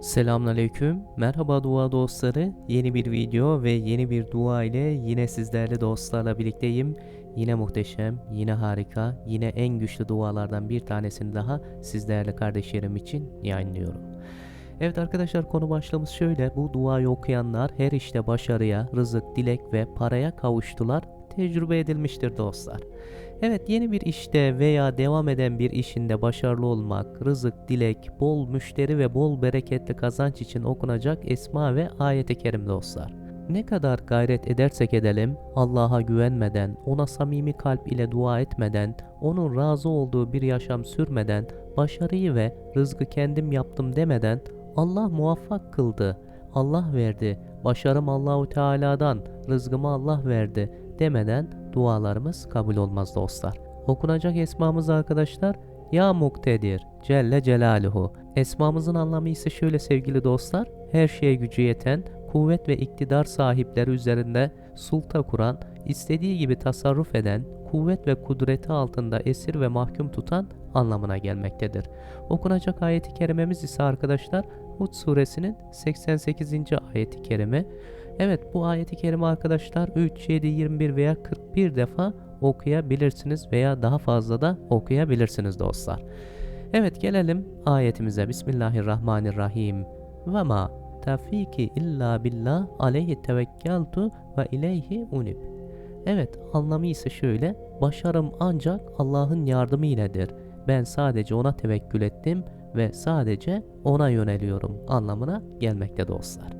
Selamünaleyküm. Merhaba dua dostları. Yeni bir video ve yeni bir dua ile yine sizlerle dostlarla birlikteyim. Yine muhteşem, yine harika, yine en güçlü dualardan bir tanesini daha sizlerle kardeşlerim için yayınlıyorum. Evet arkadaşlar konu başlığımız şöyle. Bu duayı okuyanlar her işte başarıya, rızık, dilek ve paraya kavuştular. Tecrübe edilmiştir dostlar. Evet yeni bir işte veya devam eden bir işinde başarılı olmak, rızık, dilek, bol müşteri ve bol bereketli kazanç için okunacak esma ve ayet-i kerim dostlar. Ne kadar gayret edersek edelim, Allah'a güvenmeden, ona samimi kalp ile dua etmeden, onun razı olduğu bir yaşam sürmeden, başarıyı ve rızkı kendim yaptım demeden, Allah muvaffak kıldı, Allah verdi, başarım Allahu Teala'dan, rızkımı Allah verdi demeden dualarımız kabul olmaz dostlar. Okunacak esmamız arkadaşlar Ya Muktedir Celle Celaluhu. Esmamızın anlamı ise şöyle sevgili dostlar. Her şeye gücü yeten, kuvvet ve iktidar sahipleri üzerinde sulta kuran, istediği gibi tasarruf eden, kuvvet ve kudreti altında esir ve mahkum tutan anlamına gelmektedir. Okunacak ayeti kerimemiz ise arkadaşlar Hud suresinin 88. ayeti kerime. Evet bu ayeti kerime arkadaşlar 3, 7, 21 veya 41 defa okuyabilirsiniz veya daha fazla da okuyabilirsiniz dostlar. Evet gelelim ayetimize. Bismillahirrahmanirrahim. Ve ma tafiki illa billah aleyhi tevekkeltu ve ileyhi unib. Evet anlamı ise şöyle. Başarım ancak Allah'ın yardımı iledir. Ben sadece ona tevekkül ettim ve sadece ona yöneliyorum anlamına gelmekte dostlar.